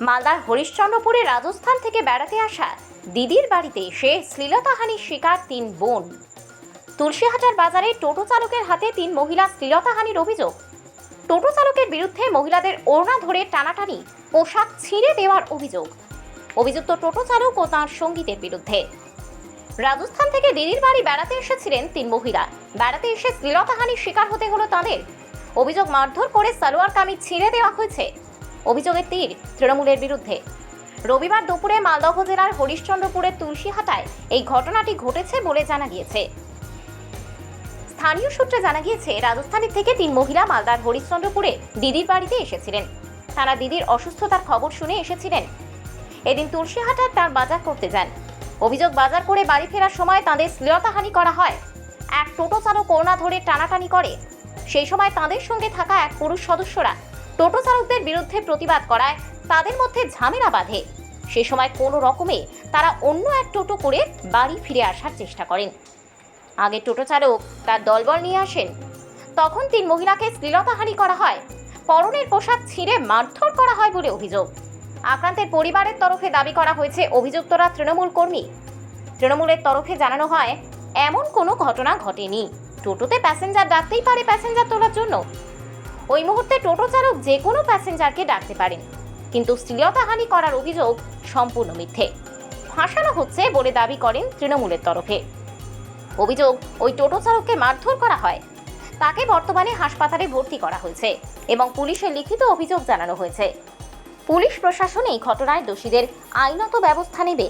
মালদার হরিশ্চন্দ্রপুরে রাজস্থান থেকে বেড়াতে আসা দিদির বাড়িতে এসে শ্লীলতাহানির শিকার তিন বোন। তুলসীহাটার বাজারে টোটো চালকের হাতে তিন মহিলা শ্লীলতাহানির অভিযোগ। টোটো চালকের বিরুদ্ধে মহিলাদের ওড়না ধরে টানাটানি, পোশাক ছিঁড়ে দেওয়ার অভিযোগ। অভিযুক্ত টোটো চালক ও তাঁর সঙ্গীতের বিরুদ্ধে। রাজস্থান থেকে দিদির বাড়ি বেড়াতে এসেছিলেন তিন মহিলা। বেড়াতে এসে শ্লীলতাহানির শিকার হতে হলো তাদের। অভিযোগ মারধর করে সালোয়ার কামিজ ছিঁড়ে দেওয়া হয়েছে। অভিযোগের তীর তৃণমূলের বিরুদ্ধে। রবিবার দুপুরে মালদহ জেলার হরিশ্চন্দ্রপুরের তুলসীহাটায় এই ঘটনাটি ঘটেছে বলে জানা গিয়েছে। স্থানীয় সূত্রে জানা গিয়েছে, রাজস্থানের থেকে তিন মহিলা মালদার হরিশ্চন্দ্রপুরে দিদির বাড়িতে এসেছিলেন। তারা দিদির অসুস্থতার খবর শুনে এসেছিলেন। এদিন তুলসীহাটার তার বাজার করতে যান। অভিযোগ বাজার করে বাড়ি ফেরার সময় তাদের শ্লীলতাহানি করা হয়। এক টোটো চালক করোনা ধরে টানাটানি করে। সেই সময় তাদের সঙ্গে থাকা এক পুরুষ সদস্যরা টোটো চালকদের বিরুদ্ধে প্রতিবাদ করায় তাদের মধ্যে ঝামেলা বাঁধে। সে সময় কোনো রকমে তারা অন্য এক টোটো করে বাড়ি ফিরে আসার চেষ্টা করেন। আগে টোটো চালক তার দলবল নিয়ে আসেন। তখন তিন মহিলাকে শ্লীলতাহানি করা হয়। পরনের পোশাক ছিঁড়ে মারধর করা হয় বলে অভিযোগ। আক্রান্তের পরিবারের তরফে দাবি করা হয়েছে অভিযুক্তরা তৃণমূল কর্মী। তৃণমূলের তরফে জানানো হয়, এমন কোনো ঘটনা ঘটেনি। টোটোতে প্যাসেঞ্জার ডাকতেই পারে প্যাসেঞ্জার তোলার জন্য। ওই মুহূর্তে টোটো চালক যে কোনো প্যাসেঞ্জারকে ডাকতে পারেন। কিন্তু শ্লীলতাহানি করার অভিযোগ সম্পূর্ণ মিথ্যে। ফাঁসানো হচ্ছে বলে দাবি করেন তৃণমূলের তরফে। অভিযোগ ওই টোটো চালককে মারধর করা হয়। তাকে বর্তমানে হাসপাতালে ভর্তি করা হয়েছে এবং পুলিশের লিখিত অভিযোগ জানানো হয়েছে। পুলিশ প্রশাসন এই ঘটনায় দোষীদের আইনত ব্যবস্থা নেবে